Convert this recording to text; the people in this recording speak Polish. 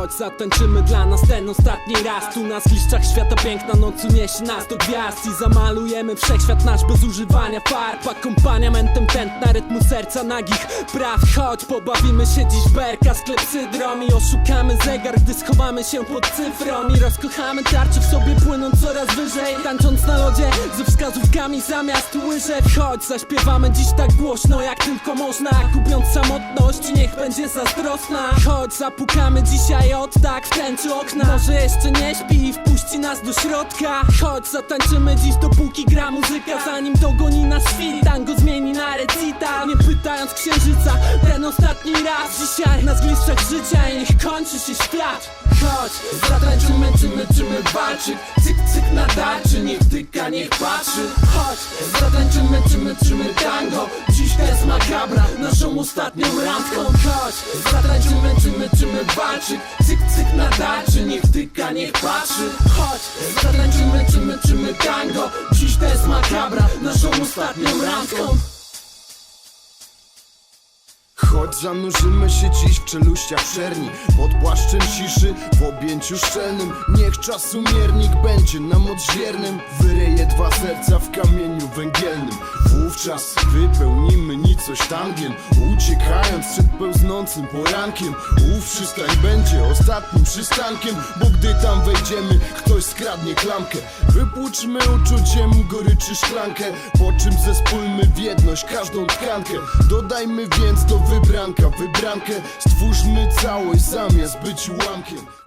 Chodź, zatańczymy dla nas ten ostatni raz. Tu na zgliszczach świata piękna noc uniesie nas do gwiazd I zamalujemy wszechświat nasz bez używania farb Akompaniamentem tętna rytmu serca nagich praw. Chodź, pobawimy się dziś berka z klepsydrą I oszukamy zegar, gdy schowamy się pod cyfrą I rozkochamy tarczy w sobie płynąc coraz wyżej. Tańcząc na lodzie ze wskazówkami zamiast łyżek Chodź, zaśpiewamy dziś tak głośno jak tylko można. Kupiąc samotność, niech będzie zazdrosna. Chodź, zapukamy dzisiaj od tak w tęczy okna. Może jeszcze nie śpi i wpuści nas do środka. Chodź, zatańczymy dziś dopóki gra muzyka. Zanim dogoni nas świt, tango zmieni na recita. Nie pytając księżyca, ten ostatni raz Dzisiaj na zgliszczach życia i niech kończy się świat. Chodź, zatańczymy, czymy, czymy walczy Cyk, cyk na tarczy, niech tyka, niech patrzy. Chodź, zatańczymy, czymy, czymy tango jest makabra, naszą ostatnią randką. Chodź, zatańczymy, czymy, czymy walczy Cyk, cyk na tarczy, niech tyka, niech patrzy. Chodź, zatańczymy, czymy, czymy tango. Dziś to jest makabra, naszą ostatnią randką. Chodź zanurzymy się dziś w czeluściach czerni. Pod płaszczem ciszy, w objęciu szczelnym. Niech czasu miernik będzie nam odźwiernym Wyreje dwa serca w kamieniu węgielnym Wówczas wypełnimy nicość tangiem. Uciekając przed pełznącym porankiem Ów przystań będzie ostatnim przystankiem Bo gdy tam wejdziemy, ktoś skradnie klamkę. Wypłuczmy uczuciem goryczy szklankę Po czym zespólmy w jedność każdą tkankę. Dodajmy więc do wybranka wybrankę Stwórzmy całość zamiast być ułamkiem